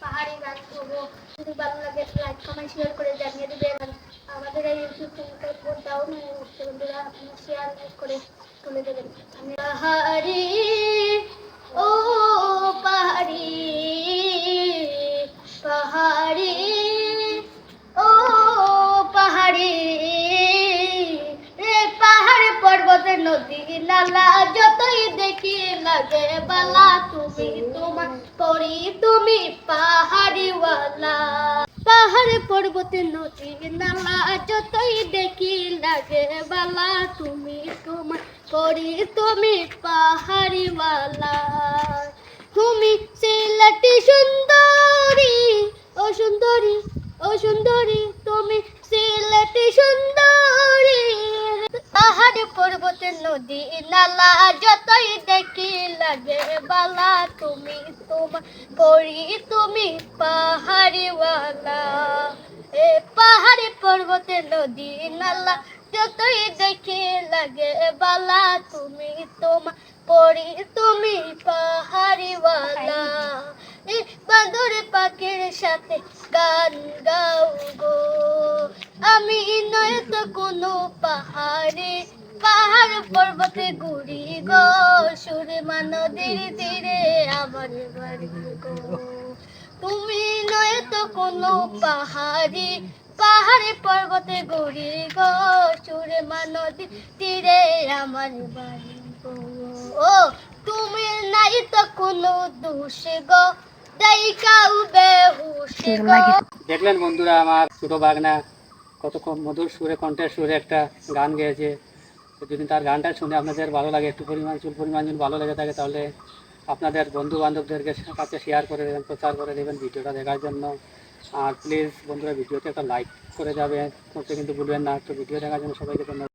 পাহাড়ি গান করব। যদি ভালো লাগে লাইক কমেন্ট শেয়ার করে জানিয়ে দেবেন। আমাদের এই ইউটিউব চ্যানেলটা ডাউন বন্ধুরা শেয়ার করে তুলে দেবেন। পাহাড়ি, ও পাহাড়ি পাহাড়ি, ও পাহাড়ি। রে পাহাড় পর্বত নদী নালা যতই দেখি লাগে বালা, তুমি তোমার তুমি পাহাড়িওয়ালা। পাহাড় পর্বত নদী নালা যতই দেখি লাগে বালা, তুমি তোমার পরি তুমি পাহাড়িওয়ালা। তুমি সিলেটি সুন্দরী, ও সুন্দরী ও সুন্দরী, তুমি সিলেটি সুন্দরী। পাহাড় পর্বত নদী নালা যতই লাগে বালা, তুমি তোমার পরি তুমি পাহাড়িওয়ালা। এ পাহাড় পর্বত নদী নালা, যতই দেখি লাগে বালা, তুমি তোমার পরি তুমি পাহাড়িওয়ালা। এ বাঁদর পাখির সাথে গান গাও গো। আমি নয়তো কোনো পাহাড়ে পাহাড় পর্বতে ঘুরি গো সুরমা নদীর তীরে আমার বাড়ি গো। তুমি নয়তো কোনো পাহাড়ি পাহাড়ে পর্বতে ঘুরি গো সুরমা নদীর তীরে আমার বাড়ি গো। ও তুমি নাই তো কোনো দোষ গো দেখাও বেহুশ গো। দেখলেন বন্ধুরা আমার ছোট বাগনা কত মধুর সুরে কণ্ঠের সুরে একটা গান গেয়েছে। তো যদি তার গানটা শুনে আপনাদের ভালো লাগে, একটু পরিমাণ, চুল পরিমাণ যদি ভালো লেগে থাকে তাহলে আপনাদের বন্ধু বান্ধবদেরকে কাছে শেয়ার করে দেবেন, প্রচার করে দেবেন ভিডিওটা দেখার জন্য। আর প্লিজ বন্ধুরা, ভিডিওতে একটা লাইক করে যাবে করতে কিন্তু ভুলবেন না। একটু ভিডিও দেখার জন্য সবাইকে ধন্যবাদ।